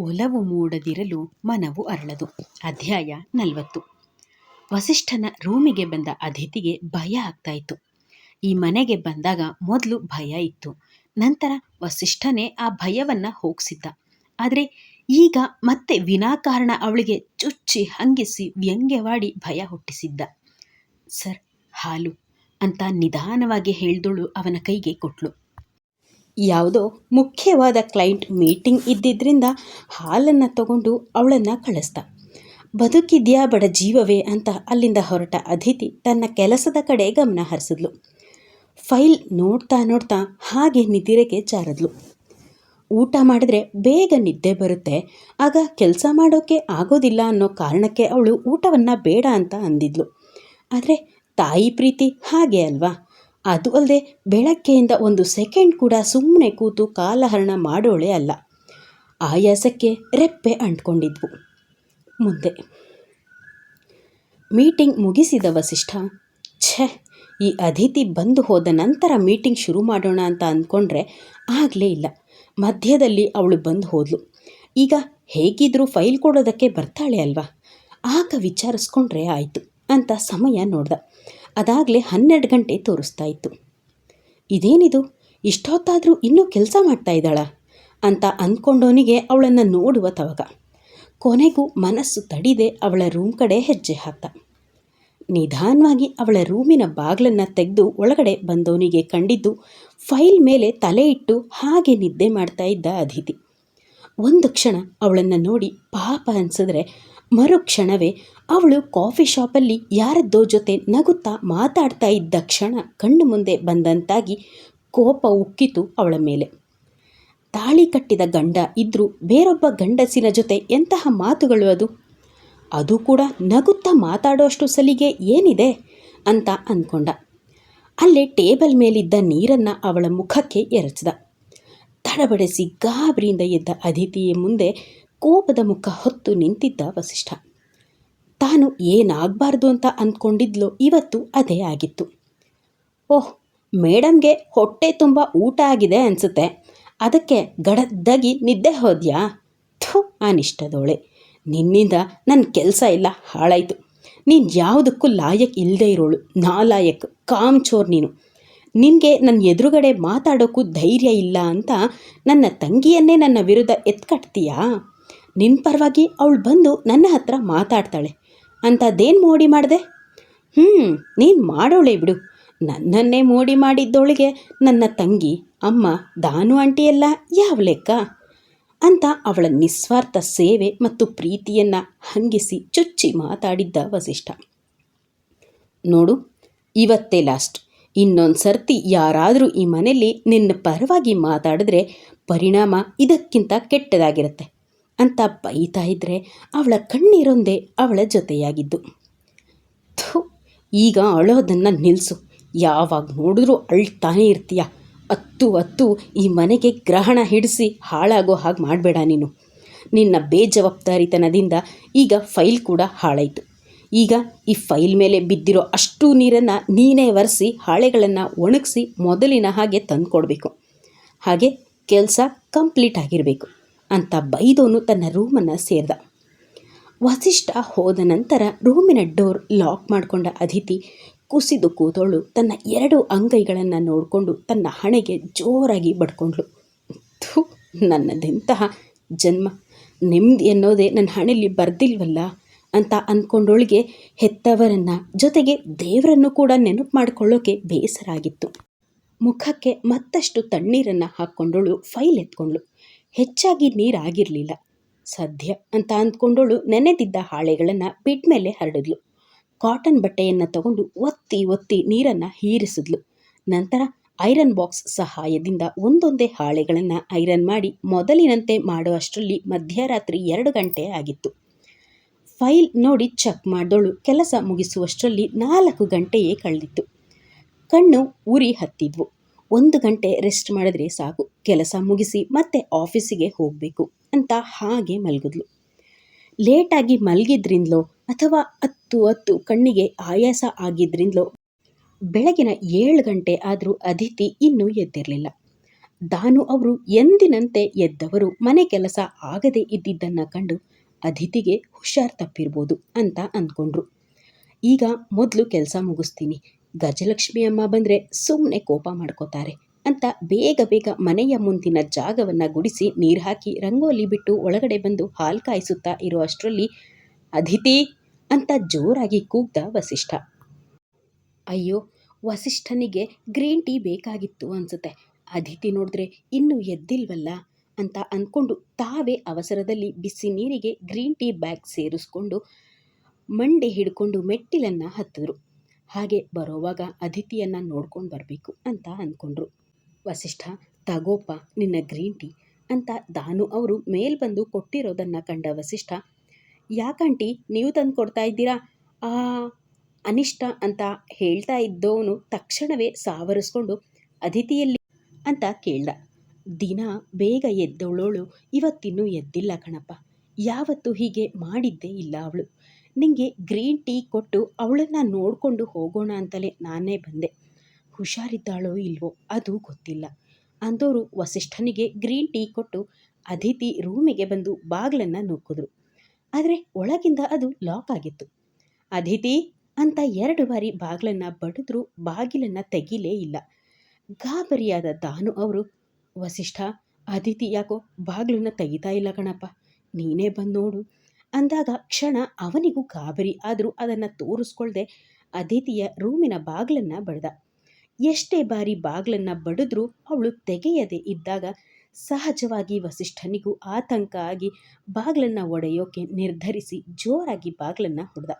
ಒಲವು ಮೂಡದಿರಲು ಮನವು ಅರಳದು. ಅಧ್ಯಾಯ ನಲವತ್ತು. ವಸಿಷ್ಠನ ರೂಮಿಗೆ ಬಂದ ಅತಿಥಿಗೆ ಭಯ ಆಗ್ತಾ ಇತ್ತು ಈ ಮನೆಗೆ ಬಂದಾಗ ಮೊದಲು ಭಯ ಇತ್ತು. ನಂತರ ವಸಿಷ್ಠನೇ ಆ ಭಯವನ್ನು ಹೋಗಿಸಿದ್ದ. ಆದರೆ ಈಗ ಮತ್ತೆ ವಿನಾಕಾರಣ ಅವಳಿಗೆ ಚುಚ್ಚಿ ಹಂಗಿಸಿ ವ್ಯಂಗ್ಯವಾಡಿ ಭಯ ಹುಟ್ಟಿಸಿದ್ದ. ಸರ್, ಹಾಲು ಅಂತ ನಿಧಾನವಾಗಿ ಹೇಳ್ದಳು ಅವನ ಕೈಗೆ ಕೊಟ್ಲು. ಯಾವುದೋ ಮುಖ್ಯವಾದ ಕ್ಲೈಂಟ್ ಮೀಟಿಂಗ್ ಇದ್ದಿದ್ದರಿಂದ ಹಾಲನ್ನು ತಗೊಂಡು ಅವಳನ್ನು ಕಳಿಸ್ದ. ಬದುಕಿದ್ಯಾ ಬಡ ಜೀವವೇ ಅಂತ ಅಲ್ಲಿಂದ ಹೊರಟ ಅತಿಥಿ ತನ್ನ ಕೆಲಸದ ಕಡೆ ಗಮನ ಹರಿಸಿದ್ಲು. ಫೈಲ್ ನೋಡ್ತಾ ನೋಡ್ತಾ ಹಾಗೆ ನಿದಿರೆಗೆ ಜಾರದ್ಲು. ಊಟ ಮಾಡಿದ್ರೆ ಬೇಗ ನಿದ್ದೆ ಬರುತ್ತೆ. ಆಗ ಕೆಲಸ ಮಾಡೋಕ್ಕೆ ಆಗೋದಿಲ್ಲ ಅನ್ನೋ ಕಾರಣಕ್ಕೆ ಅವಳು ಊಟವನ್ನು ಬೇಡ ಅಂತ ಅಂದಿದ್ಲು. ಆದರೆ ತಾಯಿ ಪ್ರೀತಿ ಹಾಗೆ ಅಲ್ವಾ? ಅದು ಅಲ್ಲದೆ ಬೆಳಗ್ಗೆಯಿಂದ ಒಂದು ಸೆಕೆಂಡ್ ಕೂಡ ಸುಮ್ಮನೆ ಕೂತು ಕಾಲಹರಣ ಮಾಡೋಳೆ ಅಲ್ಲ. ಆಯಾಸಕ್ಕೆ ರೆಪ್ಪೆ ಅಂಟ್ಕೊಂಡಿದ್ವು. ಮುಂದೆ, ಮೀಟಿಂಗ್ ಮುಗಿಸಿದ ವಸಿಷ್ಠ, ಛೆ, ಈ ಅತಿಥಿ ಬಂದು ಹೋದ ನಂತರ ಮೀಟಿಂಗ್ ಶುರು ಮಾಡೋಣ ಅಂತ ಅಂದ್ಕೊಂಡ್ರೆ ಆಗಲೇ ಇಲ್ಲ. ಮಧ್ಯದಲ್ಲಿ ಅವಳು ಬಂದು ಹೋದ್ಲು. ಈಗ ಹೇಗಿದ್ರೂ ಫೈಲ್ ಕೊಡೋದಕ್ಕೆ ಬರ್ತಾಳೆ ಅಲ್ವಾ? ಆಗ ವಿಚಾರಿಸ್ಕೊಂಡ್ರೆ ಆಯಿತು ಅಂತ ಸಮಯ ನೋಡ್ದ. ಅದಾಗಲೇ ಹನ್ನೆರಡು ಗಂಟೆ ತೋರಿಸ್ತಾ ಇತ್ತು. ಇದೇನಿದು? ಇಷ್ಟೊತ್ತಾದರೂ ಇನ್ನೂ ಕೆಲಸ ಮಾಡ್ತಾ ಇದ್ದಾಳ ಅಂತ ಅಂದ್ಕೊಂಡವನಿಗೆ ಅವಳನ್ನು ನೋಡುವ ತವಗ. ಕೊನೆಗೂ ಮನಸ್ಸು ತಡಿದೆ ಅವಳ ರೂಮ್ ಕಡೆ ಹೆಜ್ಜೆ ಹಾಕ್ತ. ನಿಧಾನವಾಗಿ ಅವಳ ರೂಮಿನ ಬಾಗಿಲನ್ನು ತೆಗೆದು ಒಳಗಡೆ ಬಂದವನಿಗೆ ಕಂಡಿದ್ದು ಫೈಲ್ ಮೇಲೆ ತಲೆ ಇಟ್ಟು ಹಾಗೆ ನಿದ್ದೆ ಮಾಡ್ತಾ ಇದ್ದ ಅದಿತಿ. ಒಂದು ಕ್ಷಣ ಅವಳನ್ನು ನೋಡಿ ಪಾಪ ಅನಿಸಿದ್ರೆ ಮರುಕ್ಷಣವೇ ಅವಳು ಕಾಫಿ ಶಾಪಲ್ಲಿ ಯಾರದ್ದೋ ಜೊತೆ ನಗುತ್ತಾ ಮಾತಾಡ್ತಾ ಇದ್ದ ಕ್ಷಣ ಕಣ್ಣು ಮುಂದೆ ಬಂದಂತಾಗಿ ಕೋಪ ಉಕ್ಕಿತು ಅವಳ ಮೇಲೆ. ತಾಳಿ ಕಟ್ಟಿದ ಗಂಡ ಇದ್ದರೂ ಬೇರೊಬ್ಬ ಗಂಡಸಿನ ಜೊತೆ ಎಂತಹ ಮಾತುಗಳು ಅದು? ಅದು ಕೂಡ ನಗುತ್ತಾ ಮಾತಾಡೋಷ್ಟು ಸಲಿಗೆ ಏನಿದೆ ಅಂತ ಅಂದ್ಕೊಂಡ ಅಲ್ಲೇ ಟೇಬಲ್ ಮೇಲಿದ್ದ ನೀರನ್ನು ಅವಳ ಮುಖಕ್ಕೆ ಎರಚಿದ. ತಡಬಡಿಸಿ ಗಾಬರಿಯಿಂದ ಎದ್ದ ಅದಿತಿಯ ಮುಂದೆ ಕೋಪದ ಮುಖ ಹೊತ್ತು ನಿಂತಿದ್ದ ವಸಿಷ್ಠ. ತಾನು ಏನಾಗಬಾರ್ದು ಅಂತ ಅಂದ್ಕೊಂಡಿದ್ಲೋ, ಇವತ್ತು ಅದೇ ಆಗಿತ್ತು. ಓಹ್, ಮೇಡಮ್ಗೆ ಹೊಟ್ಟೆ ತುಂಬ ಊಟ ಆಗಿದೆ ಅನಿಸುತ್ತೆ. ಅದಕ್ಕೆ ಗಡದ್ದಾಗಿ ನಿದ್ದೆ ಹೋದ್ಯಾ? ಥು, ಅನಿಷ್ಟದೋಳೆ. ನಿನ್ನಿಂದ ನನ್ನ ಕೆಲಸ ಎಲ್ಲ ಹಾಳಾಯಿತು. ನೀನು ಯಾವುದಕ್ಕೂ ಲಾಯಕ್ ಇಲ್ಲದೆ ಇರೋಳು. ನಾಲಾಯಕ್, ಕಾಮ್ಚೋರ್ ನೀನು. ನಿನಗೆ ನನ್ನ ಎದುರುಗಡೆ ಮಾತಾಡೋಕ್ಕೂ ಧೈರ್ಯ ಇಲ್ಲ ಅಂತ ನನ್ನ ತಂಗಿಯನ್ನೇ ನನ್ನ ವಿರುದ್ಧ ಎತ್ಕಟ್ತೀಯಾ? ನಿನ್ನ ಪರವಾಗಿ ಅವಳು ಬಂದು ನನ್ನ ಹತ್ರ ಮಾತಾಡ್ತಾಳೆ. ಅಂಥದ್ದೇನು ಮೋಡಿ ಮಾಡಿದೆ? ಹ್ಞೂ ನೀನು ಮಾಡೋಳೆ ಬಿಡು. ನನ್ನನ್ನೇ ಮೋಡಿ ಮಾಡಿದ್ದೊಳಗೆ ನನ್ನ ತಂಗಿ, ಅಮ್ಮ, ದಾನು ಆಂಟಿಯೆಲ್ಲ ಯಾವ ಲೆಕ್ಕ? ಅಂತ ಅವಳ ನಿಸ್ವಾರ್ಥ ಸೇವೆ ಮತ್ತು ಪ್ರೀತಿಯನ್ನು ಹಂಗಿಸಿ ಚುಚ್ಚಿ ಮಾತಾಡಿದ್ದ ವಸಿಷ್ಠ. ನೋಡು, ಇವತ್ತೇ ಲಾಸ್ಟ್ ಇನ್ನೊಂದು ಸರ್ತಿ ಯಾರಾದರೂ ಈ ಮನೆಯಲ್ಲಿ ನಿನ್ನ ಪರವಾಗಿ ಮಾತಾಡಿದ್ರೆ ಪರಿಣಾಮ ಇದಕ್ಕಿಂತ ಕೆಟ್ಟದಾಗಿರುತ್ತೆ ಅಂತ ಬೈತಾ ಇದ್ದರೆ ಅವಳ ಕಣ್ಣೀರೊಂದೇ ಅವಳ ಜೊತೆಯಾಗಿದ್ದು. ಥು, ಈಗ ಅಳೋದನ್ನು ನಿಲ್ಲಿಸು ಯಾವಾಗ ನೋಡಿದ್ರೂ ಅಳ್ತಾನೇ ಇರ್ತೀಯ. ಅತ್ತು ಅತ್ತು ಈ ಮನೆಗೆ ಗ್ರಹಣ ಹಿಡಿಸಿ ಹಾಳಾಗೋ ಹಾಗೆ ಮಾಡಬೇಡ ನೀನು. ನಿನ್ನ ಬೇಜವಾಬ್ದಾರಿತನದಿಂದ ಈಗ ಫೈಲ್ ಕೂಡ ಹಾಳಾಯಿತು. ಈಗ ಈ ಫೈಲ್ ಮೇಲೆ ಬಿದ್ದಿರೋ ಅಷ್ಟು ನೀರನ್ನು ನೀನೇ ಒರೆಸಿ ಹಾಳೆಗಳನ್ನು ಒಣಗಿಸಿ ಮೊದಲಿನ ಹಾಗೆ ತಂದುಕೊಡ್ಬೇಕು. ಹಾಗೆ ಕೆಲಸ ಕಂಪ್ಲೀಟ್ ಆಗಿರಬೇಕು ಅಂತ ಬೈದೋನು ತನ್ನ ರೂಮನ್ನು ಸೇರಿದ. ವಸಿಷ್ಠ ಹೋದ ನಂತರ ರೂಮಿನ ಡೋರ್ ಲಾಕ್ ಮಾಡಿಕೊಂಡ ಅದಿತಿ ಕುಸಿದು ಕೂತೋಳು ತನ್ನ ಎರಡು ಅಂಗೈಗಳನ್ನು ನೋಡಿಕೊಂಡು ತನ್ನ ಹಣೆಗೆ ಜೋರಾಗಿ ಬಡ್ಕೊಂಡ್ಳು. ಥೂ, ನನ್ನದೆಂತಹ ಜನ್ಮ. ನೆಮ್ಮದಿ ಅನ್ನೋದೇ ನನ್ನ ಹಣೆಯಲ್ಲಿ ಬರ್ದಿಲ್ವಲ್ಲ? ಅಂತ ಅಂದ್ಕೊಂಡೋಳಿಗೆ ಹೆತ್ತವರನ್ನು ಜೊತೆಗೆ ದೇವರನ್ನು ಕೂಡ ನೆನಪು ಮಾಡಿಕೊಳ್ಳೋಕೆ ಬೇಸರ ಆಗಿತ್ತು ಮುಖಕ್ಕೆ ಮತ್ತಷ್ಟು ತಣ್ಣೀರನ್ನು ಹಾಕ್ಕೊಂಡೋಳು ಫೈಲ್ ಎತ್ಕೊಂಡ್ಳು. ಹೆಚ್ಚಾಗಿ ನೀರಾಗಿರಲಿಲ್ಲ. ಸದ್ಯ ಅಂತ ಅಂದ್ಕೊಂಡೋಳು ನೆನೆದಿದ್ದ ಹಾಳೆಗಳನ್ನು ಪಿಟ್ ಮೇಲೆ ಹರಡಿದ್ಲು. ಕಾಟನ್ ಬಟ್ಟೆಯನ್ನು ತಗೊಂಡು ಒತ್ತಿ ಒತ್ತಿ ನೀರನ್ನು ಹೀರಿಸಿದ್ಲು. ನಂತರ ಐರನ್ ಬಾಕ್ಸ್ ಸಹಾಯದಿಂದ ಒಂದೊಂದೇ ಹಾಳೆಗಳನ್ನು ಐರನ್ ಮಾಡಿ ಮೊದಲಿನಂತೆ ಮಾಡುವಷ್ಟರಲ್ಲಿ ಮಧ್ಯರಾತ್ರಿ ಎರಡು ಗಂಟೆ ಆಗಿತ್ತು. ಫೈಲ್ ನೋಡಿ ಚೆಕ್ ಮಾಡಿದಳು. ಕೆಲಸ ಮುಗಿಸುವಷ್ಟರಲ್ಲಿ ನಾಲ್ಕು ಗಂಟೆಯೇ ಕಳೆದಿತ್ತು. ಕಣ್ಣು ಉರಿ ಹತ್ತಿದ್ವು. ಒಂದು ಗಂಟೆ ರೆಸ್ಟ್ ಮಾಡಿದ್ರೆ ಸಾಕು. ಕೆಲಸ ಮುಗಿಸಿ ಮತ್ತೆ ಆಫೀಸಿಗೆ ಹೋಗಬೇಕು ಅಂತ ಹಾಗೆ ಮಲಗಿದ್ಲು. ಲೇಟಾಗಿ ಮಲಗಿದ್ರಿಂದಲೋ ಅಥವಾ ಹತ್ತು ಹತ್ತು ಕಣ್ಣಿಗೆ ಆಯಾಸ ಆಗಿದ್ರಿಂದಲೋ ಬೆಳಗಿನ ಏಳು ಗಂಟೆ ಆದರೂ ಅದಿತಿ ಇನ್ನೂ ಎದ್ದಿರಲಿಲ್ಲ. ದಾನು ಅವರು ಎಂದಿನಂತೆ ಎದ್ದವರು. ಮನೆ ಕೆಲಸ ಆಗದೇ ಇದ್ದಿದ್ದನ್ನು ಕಂಡು ಅದಿತಿಗೆ ಹುಷಾರ್ ತಪ್ಪಿರ್ಬೋದು ಅಂತ ಅಂದ್ಕೊಂಡ್ರು. ಈಗ ಮೊದಲು ಕೆಲಸ ಮುಗಿಸ್ತೀನಿ. ಗಜಲಕ್ಷ್ಮಿ ಅಮ್ಮ ಬಂದರೆ ಸುಮ್ಮನೆ ಕೋಪ ಮಾಡ್ಕೋತಾರೆ ಅಂತ ಬೇಗ ಬೇಗ ಮನೆಯ ಮುಂದಿನ ಜಾಗವನ್ನು ಗುಡಿಸಿ ನೀರು ಹಾಕಿ ರಂಗೋಲಿ ಬಿಟ್ಟು ಒಳಗಡೆ ಬಂದು ಹಾಲು ಕಾಯಿಸುತ್ತಾ ಇರೋ ಅಷ್ಟರಲ್ಲಿ ಅದಿತಿ ಅಂತ ಜೋರಾಗಿ ಕೂಗ್ದ ವಸಿಷ್ಠ. ಅಯ್ಯೋ, ವಸಿಷ್ಠನಿಗೆ ಗ್ರೀನ್ ಟೀ ಬೇಕಾಗಿತ್ತು ಅನಿಸುತ್ತೆ. ಅದಿತಿ ನೋಡಿದ್ರೆ ಇನ್ನೂ ಎದ್ದಿಲ್ವಲ್ಲ? ಅಂತ ಅಂದ್ಕೊಂಡು ತಾವೇ ಅವಸರದಲ್ಲಿ ಬಿಸಿ ನೀರಿಗೆ ಗ್ರೀನ್ ಟೀ ಬ್ಯಾಗ್ ಸೇರಿಸ್ಕೊಂಡು ಮಂಡೆ ಹಿಡ್ಕೊಂಡು ಮೆಟ್ಟಿಲನ್ನು ಹತ್ತಿದ್ರು. ಹಾಗೆ ಬರೋವಾಗ ಅತಿಥಿಯನ್ನು ನೋಡ್ಕೊಂಡು ಬರಬೇಕು ಅಂತ ಅಂದ್ಕೊಂಡ್ರು ವಸಿಷ್ಠ, ತಗೋಪ, ನಿನ್ನ ಗ್ರೀನ್ ಟೀ ಅಂತ ದಾನು ಅವರು ಮೇಲ್ ಬಂದು ಕೊಟ್ಟಿರೋದನ್ನು ಕಂಡ ವಸಿಷ್ಠ, ಯಾಕಂಟಿ ನೀವು ತಂದು ಕೊಡ್ತಾ ಇದ್ದೀರಾ? ಆ, ಅನಿಷ್ಟ ಅಂತ ಹೇಳ್ತಾ ಇದ್ದವನು ತಕ್ಷಣವೇ ಸಾವರಿಸ್ಕೊಂಡು ಅದಿತಿಯಲ್ಲಿ ಅಂತ ಕೇಳ್ದ. ದಿನ ಬೇಗ ಎದ್ದವಳೋಳು ಇವತ್ತಿನ್ನೂ ಎದ್ದಿಲ್ಲ ಕಣಪ್ಪ. ಯಾವತ್ತು ಹೀಗೆ ಮಾಡಿದ್ದೇ ಇಲ್ಲ ಅವಳು. ನಿಂಗೆ ಗ್ರೀನ್ ಟೀ ಕೊಟ್ಟು ಅವಳನ್ನು ನೋಡಿಕೊಂಡು ಹೋಗೋಣ ಅಂತಲೇ ನಾನೇ ಬಂದೆ. ಹುಷಾರಿದ್ದಾಳೋ ಇಲ್ವೋ ಅದು ಗೊತ್ತಿಲ್ಲ. ಅಂದೋರು ವಸಿಷ್ಠನಿಗೆ ಗ್ರೀನ್ ಟೀ ಕೊಟ್ಟು ಅದಿತಿ ರೂಮಿಗೆ ಬಂದು ಬಾಗಿಲನ್ನು ನೂಕಿದ್ರು ಆದರೆ ಒಳಗಿಂದ ಅದು ಲಾಕ್ ಆಗಿತ್ತು. ಅದಿತಿ ಅಂತ ಎರಡು ಬಾರಿ ಬಾಗಿಲನ್ನು ಬಡಿದ್ರೂ, ಬಾಗಿಲನ್ನು ತೆಗಿಲೇ ಇಲ್ಲ. ಗಾಬರಿಯಾದ ದಾನು ಅವರು ವಸಿಷ್ಠ ಅದಿತಿ ಯಾಕೋ ಬಾಗಿಲನ್ನು ತೆಗಿತಾ ಇಲ್ಲ ಕಣಪ್ಪ. ನೀನೇ ಬಂದು ನೋಡು. ಅಂದಾಗ ಕ್ಷಣ ಅವನಿಗೂ ಗಾಬರಿ. ಆದರೂ ಅದನ್ನು ತೋರಿಸ್ಕೊಳ್ದೆ ಅದಿತಿಯ ರೂಮಿನ ಬಾಗಿಲನ್ನು ಬಡ್ದ. ಎಷ್ಟೇ ಬಾರಿ ಬಾಗಿಲನ್ನು ಬಡಿದ್ರೂ ಅವಳು ತೆಗೆಯದೆ ಇದ್ದಾಗ ಸಹಜವಾಗಿ ವಸಿಷ್ಠನಿಗೂ ಆತಂಕ ಆಗಿ ಬಾಗಿಲನ್ನು ಒಡೆಯೋಕೆ ನಿರ್ಧರಿಸಿ ಜೋರಾಗಿ ಬಾಗಿಲನ್ನು ಹೊಡೆದ.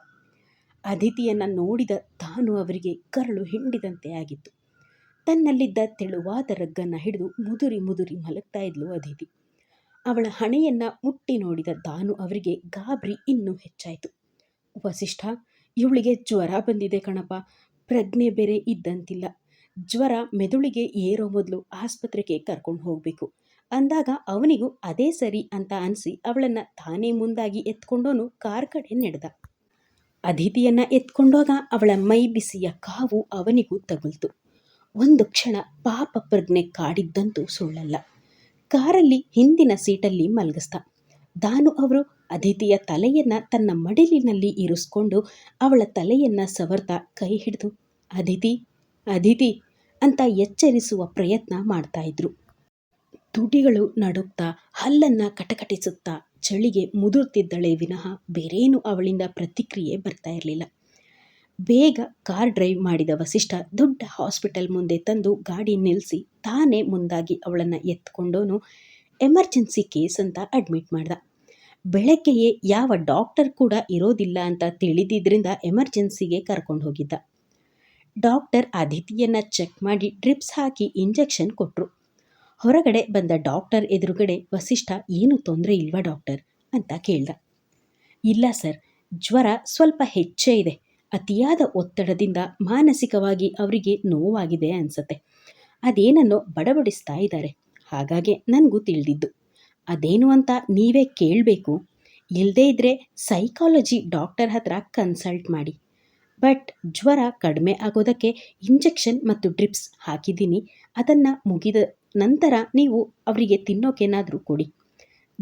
ಅದಿತಿಯನ್ನು ನೋಡಿದ ತಾನು ಅವರಿಗೆ ಕರಳು ಹಿಂಡಿದಂತೆ ಆಗಿತ್ತು. ತನ್ನಲ್ಲಿದ್ದ ತೆಳುವಾದ ರಗ್ಗನ್ನು ಹಿಡಿದು ಮುದುರಿ ಮುದುರಿ ಮಲಗ್ತಾ ಇದ್ಲು ಅದಿತಿ. ಅವಳ ಹಣೆಯನ್ನು ಮುಟ್ಟಿ ನೋಡಿದ ದಾನು ಅವರಿಗೆ ಗಾಬರಿ ಇನ್ನೂ ಹೆಚ್ಚಾಯಿತು. ವಸಿಷ್ಠ, ಇವಳಿಗೆ ಜ್ವರ ಬಂದಿದೆ ಕಣಪ್ಪ. ಪ್ರಜ್ಞೆ ಬೇರೆ ಇದ್ದಂತಿಲ್ಲ. ಜ್ವರ ಮೆದುಳಿಗೆ ಏರೋ ಮೊದಲು ಆಸ್ಪತ್ರೆಗೆ ಕರ್ಕೊಂಡು ಹೋಗಬೇಕು. ಅಂದಾಗ ಅವನಿಗೂ ಅದೇ ಸರಿ ಅಂತ ಅನಿಸಿ ಅವಳನ್ನು ತಾನೇ ಮುಂದಾಗಿ ಎತ್ಕೊಂಡೋನು ಕಾರ್ ಕಡೆ ನಡೆದ. ಅದಿತಿಯನ್ನು ಎತ್ಕೊಂಡೋಗ ಅವಳ ಮೈ ಬಿಸಿಯ ಕಾವು ಅವನಿಗೂ ತಗುಲ್ತು. ಒಂದು ಕ್ಷಣ ಪಾಪ ಪ್ರಜ್ಞೆ ಕಾಡಿದ್ದಂತೂ ಸುಳ್ಳಲ್ಲ. ಕಾರಲ್ಲಿ ಹಿಂದಿನ ಸೀಟಲ್ಲಿ ಮಲಗಿಸ್ದ. ದಾನು ಅವರು ಅದಿತಿಯ ತಲೆಯನ್ನು ತನ್ನ ಮಡಿಲಿನಲ್ಲಿ ಇರಿಸ್ಕೊಂಡು ಅವಳ ತಲೆಯನ್ನು ಸವರ್ತಾ ಕೈ ಹಿಡಿದು, ಅದಿತಿ ಅದಿತಿ ಅಂತ ಎಚ್ಚರಿಸುವ ಪ್ರಯತ್ನ ಮಾಡ್ತಾ ಇದ್ರು. ತುಟಿಗಳು ನಡುಕ್ತಾ ಹಲ್ಲನ್ನು ಕಟಕಟಿಸುತ್ತಾ, ಚಳಿಗೆ ಮುದುರ್ತಿದ್ದಳೆ ವಿನಃ ಬೇರೇನು ಅವಳಿಂದ ಪ್ರತಿಕ್ರಿಯೆ ಬರ್ತಾ ಇರಲಿಲ್ಲ. ಬೇಗ ಕಾರ್ ಡ್ರೈವ್ ಮಾಡಿದ ವಸಿಷ್ಠ ದೊಡ್ಡ ಹಾಸ್ಪಿಟಲ್ ಮುಂದೆ ತಂದು ಗಾಡಿ ನಿಲ್ಲಿಸಿ ತಾನೇ ಮುಂದಾಗಿ ಅವಳನ್ನು ಎತ್ಕೊಂಡೋನು ಎಮರ್ಜೆನ್ಸಿ ಕೇಸ್ ಅಂತ ಅಡ್ಮಿಟ್ ಮಾಡ್ದ. ಬೆಳಗ್ಗೆಯೇ ಯಾವ ಡಾಕ್ಟರ್ ಕೂಡ ಇರೋದಿಲ್ಲ ಅಂತ ತಿಳಿದಿದ್ದರಿಂದ ಎಮರ್ಜೆನ್ಸಿಗೆ ಕರ್ಕೊಂಡು ಹೋಗಿದ್ದ. ಡಾಕ್ಟರ್ ಅದಿತಿಯನ್ನು ಚೆಕ್ ಮಾಡಿ ಡ್ರಿಪ್ಸ್ ಹಾಕಿ ಇಂಜೆಕ್ಷನ್ ಕೊಟ್ಟರು ಹೊರಗಡೆ ಬಂದ ಡಾಕ್ಟರ್ ಎದುರುಗಡೆ ವಸಿಷ್ಠ, ಏನು ತೊಂದರೆ ಇಲ್ವಾ ಡಾಕ್ಟರ್? ಅಂತ ಕೇಳ್ದ. ಇಲ್ಲ ಸರ್, ಜ್ವರ ಸ್ವಲ್ಪ ಹೆಚ್ಚೇ ಇದೆ. ಅತಿಯಾದ ಒತ್ತಡದಿಂದ ಮಾನಸಿಕವಾಗಿ ಅವರಿಗೆ ನೋವಾಗಿದೆ ಅನಿಸತ್ತೆ. ಅದೇನನ್ನೋ ಬಡಬಡಿಸ್ತಾ ಇದ್ದಾರೆ. ಹಾಗಾಗಿ ನನಗೂ ತಿಳಿದಿದ್ದು. ಅದೇನು ಅಂತ ನೀವೇ ಕೇಳಬೇಕು. ಇಲ್ಲದೇ ಇದ್ದರೆ ಸೈಕಾಲಜಿ ಡಾಕ್ಟರ್ ಹತ್ರ ಕನ್ಸಲ್ಟ್ ಮಾಡಿ. ಬಟ್ ಜ್ವರ ಕಡಿಮೆ ಆಗೋದಕ್ಕೆ ಇಂಜೆಕ್ಷನ್ ಮತ್ತು ಡ್ರಿಪ್ಸ್ ಹಾಕಿದ್ದೀನಿ. ಅದನ್ನು ಮುಗಿದ ನಂತರ ನೀವು ಅವರಿಗೆ ತಿನ್ನೋಕೇನಾದರೂ ಕೊಡಿ.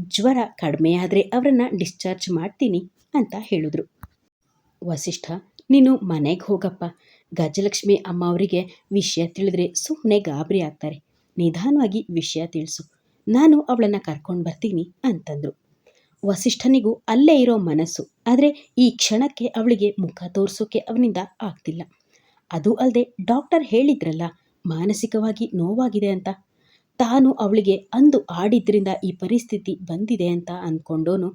ಜ್ವರ ಕಡಿಮೆ ಅವರನ್ನು ಡಿಸ್ಚಾರ್ಜ್ ಮಾಡ್ತೀನಿ ಅಂತ ಹೇಳಿದ್ರು. ವಸಿಷ್ಠ ನೀನು ಮನೆಗೆ ಹೋಗಪ್ಪ. ಗಜಲಕ್ಷ್ಮಿ ಅಮ್ಮ ಅವರಿಗೆ ವಿಷಯ ತಿಳಿದ್ರೆ ಸುಮ್ಮನೆ ಗಾಬರಿ ಆಗ್ತಾರೆ. ನಿಧಾನವಾಗಿ ವಿಷಯ ತಿಳಿಸು. ನಾನು ಅವಳನ್ನು ಕರ್ಕೊಂಡು ಬರ್ತೀನಿ ಅಂತಂದರು. ವಸಿಷ್ಠನಿಗೂ ಅಲ್ಲೇ ಇರೋ ಮನಸ್ಸು. ಆದರೆ ಈ ಕ್ಷಣಕ್ಕೆ ಅವಳಿಗೆ ಮುಖ ತೋರಿಸೋಕೆ ಅವನಿಂದ ಆಗ್ತಿಲ್ಲ. ಅದು ಅಲ್ಲದೆ ಡಾಕ್ಟರ್ ಹೇಳಿದ್ರಲ್ಲ, ಮಾನಸಿಕವಾಗಿ ನೋವಾಗಿದೆ ಅಂತ. ತಾನು ಅವಳಿಗೆ ಅಂದು ಆಡಿದ್ರಿಂದ ಈ ಪರಿಸ್ಥಿತಿ ಬಂದಿದೆ ಅಂತ ಅಂದ್ಕೊಂಡೋನು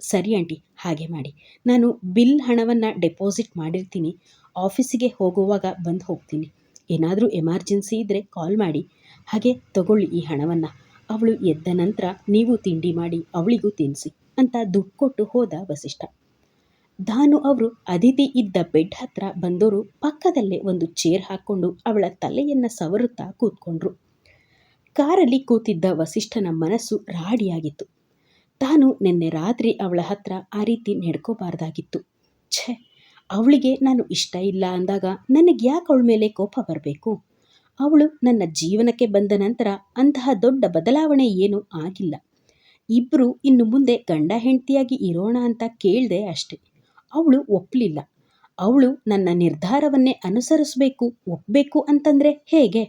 ಸರಿ ಆಂಟಿ, ಹಾಗೆ ಮಾಡಿ. ನಾನು ಬಿಲ್ ಹಣವನ್ನು ಡೆಪಾಸಿಟ್ ಮಾಡಿರ್ತೀನಿ. ಆಫೀಸಿಗೆ ಹೋಗುವಾಗ ಬಂದು ಹೋಗ್ತೀನಿ. ಏನಾದರೂ ಎಮರ್ಜೆನ್ಸಿ ಇದ್ದರೆ ಕಾಲ್ ಮಾಡಿ. ಹಾಗೆ ತಗೊಳ್ಳಿ ಈ ಹಣವನ್ನು. ಅವಳು ಎದ್ದ ನಂತರ ನೀವು ತಿಂಡಿ ಮಾಡಿ, ಅವಳಿಗೂ ತಿನ್ನಿಸಿ ಅಂತ ದುಡ್ಡು ಕೊಟ್ಟು ಹೋದ ವಸಿಷ್ಠ. ದಾನು ಅವರು ಅದಿತಿ ಇದ್ದ ಬೆಡ್ ಹತ್ರ ಬಂದವರು ಪಕ್ಕದಲ್ಲೇ ಒಂದು ಚೇರ್ ಹಾಕ್ಕೊಂಡು ಅವಳ ತಲೆಯನ್ನು ಸವರುತ್ತಾ ಕೂತ್ಕೊಂಡ್ರು. ಕಾರಲ್ಲಿ ಕೂತಿದ್ದ ವಸಿಷ್ಠನ ಮನಸ್ಸು ರಾಡಿಯಾಗಿತ್ತು. ತಾನು ನಿನ್ನೆ ರಾತ್ರಿ ಅವಳ ಹತ್ರ ಆ ರೀತಿ ನಡ್ಕೋಬಾರ್ದಾಗಿತ್ತು. ಛೆ, ಅವಳಿಗೆ ನಾನು ಇಷ್ಟ ಇಲ್ಲ ಅಂದಾಗ ನನಗೆ ಯಾಕೆ ಅವಳ ಮೇಲೆ ಕೋಪ ಬರಬೇಕು? ಅವಳು ನನ್ನ ಜೀವನಕ್ಕೆ ಬಂದ ನಂತರ ಅಂತಹ ದೊಡ್ಡ ಬದಲಾವಣೆ ಏನೂ ಆಗಿಲ್ಲ. ಇಬ್ಬರು ಇನ್ನು ಮುಂದೆ ಗಂಡ ಹೆಂಡತಿಯಾಗಿ ಇರೋಣ ಅಂತ ಕೇಳಿದೆ ಅಷ್ಟೆ. ಅವಳು ಒಪ್ಪಲಿಲ್ಲ ಅವಳು ನನ್ನ ನಿರ್ಧಾರವನ್ನೇ ಅನುಸರಿಸಬೇಕು ಒಪ್ಪಬೇಕು ಅಂತಂದರೆ ಹೇಗೆ?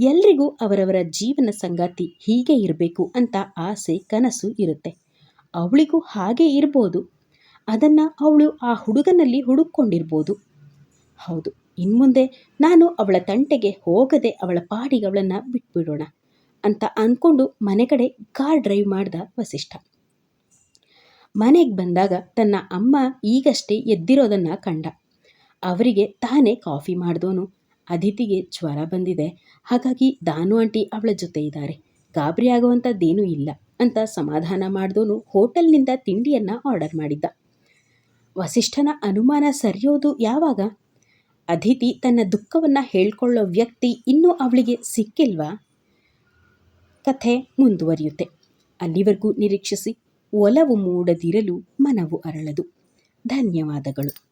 ಎಲ್ರಿಗೂ ಅವರವರ ಜೀವನ ಸಂಗಾತಿ ಹೀಗೆ ಇರಬೇಕು ಅಂತ ಆಸೆ, ಕನಸು ಇರುತ್ತೆ. ಅವಳಿಗೂ ಹಾಗೆ ಇರ್ಬೋದು. ಅದನ್ನು ಅವಳು ಆ ಹುಡುಗನಲ್ಲಿ ಹುಡುಕೊಂಡಿರ್ಬೋದು ಹೌದು, ಇನ್ಮುಂದೆ ನಾನು ಅವಳ ತಂಟೆಗೆ ಹೋಗದೆ ಅವಳ ಪಾಡಿಗೆ ಅವಳನ್ನು ಬಿಟ್ಬಿಡೋಣ ಅಂತ ಅಂದ್ಕೊಂಡು ಮನೆ ಕಡೆ ಕಾರ್ ಡ್ರೈವ್ ಮಾಡ್ದ ವಸಿಷ್ಠ. ಮನೆಗೆ ಬಂದಾಗ ತನ್ನ ಅಮ್ಮ ಈಗಷ್ಟೇ ಎದ್ದಿರೋದನ್ನು ಕಂಡ. ಅವರಿಗೆ ತಾನೇ ಕಾಫಿ ಮಾಡಿದವನು ಅದಿತಿಗೆ ಜ್ವರ ಬಂದಿದೆ. ಹಾಗಾಗಿ ದಾನು ಆಂಟಿ ಅವಳ ಜೊತೆ ಇದ್ದಾರೆ. ಗಾಬರಿ ಆಗುವಂಥದ್ದೇನೂ ಇಲ್ಲ ಅಂತ ಸಮಾಧಾನ ಮಾಡಿದವನು ಹೋಟೆಲ್ನಿಂದ ತಿಂಡಿಯನ್ನು ಆರ್ಡರ್ ಮಾಡಿದ್ದ. ವಸಿಷ್ಠನ ಅನುಮಾನ ಸರಿಯೋದು ಯಾವಾಗ? ಅದಿತಿ ತನ್ನ ದುಃಖವನ್ನು ಹೇಳ್ಕೊಳ್ಳೋ ವ್ಯಕ್ತಿ ಇನ್ನೂ ಅವಳಿಗೆ ಸಿಕ್ಕಿಲ್ವಾ? ಕಥೆ ಮುಂದುವರಿಯುತ್ತೆ. ಅಲ್ಲಿವರೆಗೂ ನಿರೀಕ್ಷಿಸಿ ಒಲವು ಮೂಡದಿರಲು ಮನವು ಅರಳದು. ಧನ್ಯವಾದಗಳು.